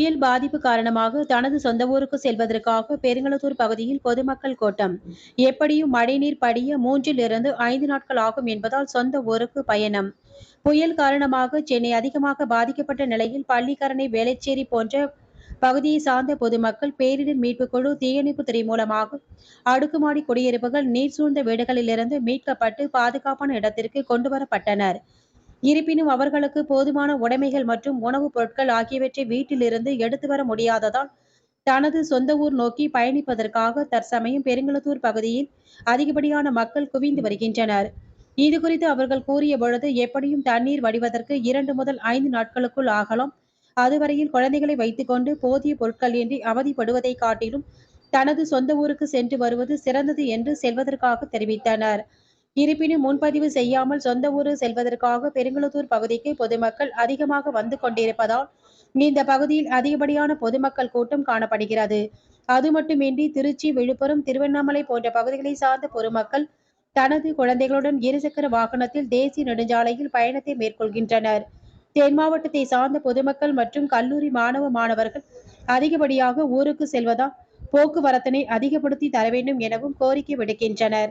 புயல் பாதிப்பு காரணமாக தனது சொந்த ஊருக்கு செல்வதற்காக பெருங்களத்தூர் பகுதியில் பொதுமக்கள் கூட்டம். எப்படியும் மழைநீர் படிய மூன்றில் இருந்து ஐந்து நாட்கள் ஆகும் என்பதால் சொந்த ஊருக்கு பயணம். புயல் காரணமாக சென்னை அதிகமாக பாதிக்கப்பட்ட நிலையில் பள்ளிக்கரணை வேளச்சேரி போன்ற பகுதியை சார்ந்த பொதுமக்கள் பேரிடர் மீட்பு குழு தீயணைப்பு துறை மூலமாக அடுக்குமாடி குடியிருப்புகள் நீர் சூழ்ந்த வீடுகளிலிருந்து மீட்கப்பட்டு பாதுகாப்பான இடத்திற்கு கொண்டு வரப்பட்டனர். இருப்பினும் அவர்களுக்கு போதுமான உடைமைகள் மற்றும் உணவுப் பொருட்கள் ஆகியவற்றை வீட்டிலிருந்து எடுத்து வர முடியாததால் தனது சொந்த ஊர் நோக்கி பயணிப்பதற்காக தற்சமயம் பெருங்குளத்தூர் பகுதியில் அதிகப்படியான மக்கள் குவிந்து வருகின்றனர். இது குறித்து அவர்கள் கூறிய பொழுது எப்படியும் தண்ணீர் வடிவதற்கு இரண்டு முதல் ஐந்து நாட்களுக்குள் ஆகலாம். அதுவரையில் குழந்தைகளை வைத்துக்கொண்டு போதிய பொருட்கள் இன்றி அவதிப்படுவதை காட்டிலும் தனது சொந்த ஊருக்கு சென்று வருவது சிறந்தது என்று செல்வதற்காக தெரிவித்தனர். இருப்பினும் முன்பதிவு செய்யாமல் சொந்த ஊர் செல்வதற்காக பெருங்குளத்தூர் பகுதிக்கு பொதுமக்கள் அதிகமாக வந்து கொண்டிருப்பதால் இந்த பகுதியில் அதிகப்படியான பொதுமக்கள் கூட்டம் காணப்படுகிறது. அது மட்டுமின்றி திருச்சி விழுப்புரம் திருவண்ணாமலை போன்ற பகுதிகளை சார்ந்த பொதுமக்கள் தனது குழந்தைகளுடன் இருசக்கர வாகனத்தில் தேசிய நெடுஞ்சாலையில் பயணத்தை மேற்கொள்கின்றனர். தென் மாவட்டத்தை சார்ந்த பொதுமக்கள் மற்றும் கல்லூரி மாணவ மாணவர்கள் அதிகப்படியாக ஊருக்கு செல்வதால் போக்குவரத்தினை அதிகப்படுத்தி தர வேண்டும் எனவும் கோரிக்கை விடுக்கின்றனர்.